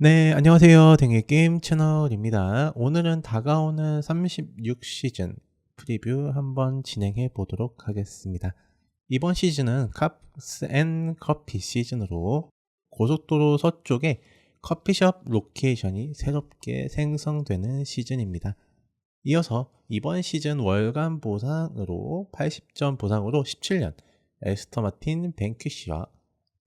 네, 안녕하세요. 댕일게임 채널입니다. 오늘은 다가오는 36시즌 프리뷰 한번 진행해 보도록 하겠습니다. 이번 시즌은 캅스 앤 커피 시즌으로 고속도로 서쪽에 커피숍 로케이션이 새롭게 생성되는 시즌입니다. 이어서 이번 시즌 월간 보상으로 80점 보상으로 17년 에스터 마틴 뱅퀴시와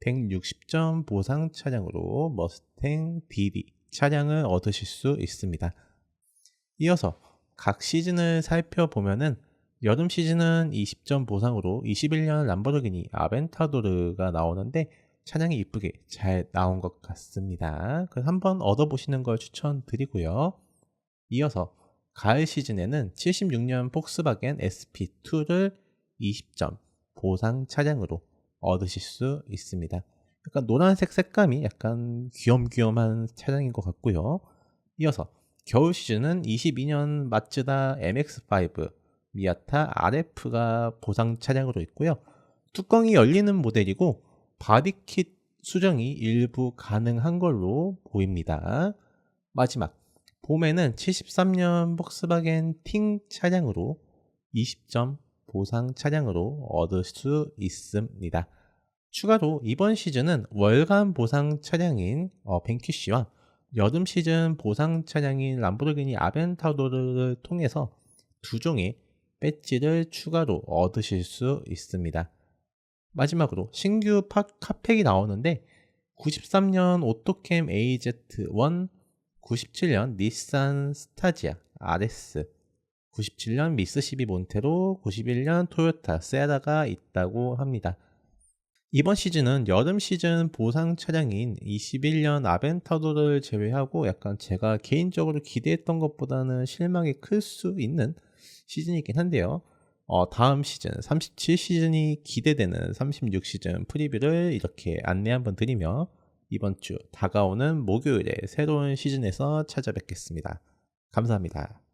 160점 보상 차량으로 머스탱 DD 차량을 얻으실 수 있습니다. 이어서 각 시즌을 살펴보면은 여름 시즌은 20점 보상으로 21년 람보르기니 아벤타도르가 나오는데 차량이 이쁘게 잘 나온 것 같습니다. 그래서 한번 얻어보시는 걸 추천드리고요. 이어서 가을 시즌에는 76년 폭스바겐 SP2를 20점 보상 차량으로 얻으실 수 있습니다. 약간 노란색 색감이 약간 귀염귀염한 차량인 것 같고요. 이어서 겨울 시즌은 22년 마츠다 MX5 미아타 RF가 보상 차량으로 있고요. 뚜껑이 열리는 모델이고 바디킷 수정이 일부 가능한 걸로 보입니다. 마지막 봄에는 73년 폭스바겐 팅 차량으로 20점 보상 차량으로 얻을 수 있습니다. 추가로 이번 시즌은 월간 보상 차량인 어, 벤큐시와 여름 시즌 보상 차량인 람보르기니 아벤타도르를 통해서 두 종의 배지를 추가로 얻으실 수 있습니다. 마지막으로 신규 파, 카팩이 나오는데 93년 오토캠 AZ1, 97년 닛산 스타지아 RS, 97년 미쓰시비 몬테로, 91년 토요타 세라가 있다고 합니다. 이번 시즌은 여름 시즌 보상 차량인 21년 아벤타도를 제외하고 약간 제가 개인적으로 기대했던 것보다는 실망이 클 수 있는 시즌이긴 한데요. 어, 다음 시즌 37 시즌이 기대되는 36 시즌 프리뷰를 이렇게 안내 한번 드리며 이번 주 다가오는 목요일에 새로운 시즌에서 찾아뵙겠습니다. 감사합니다.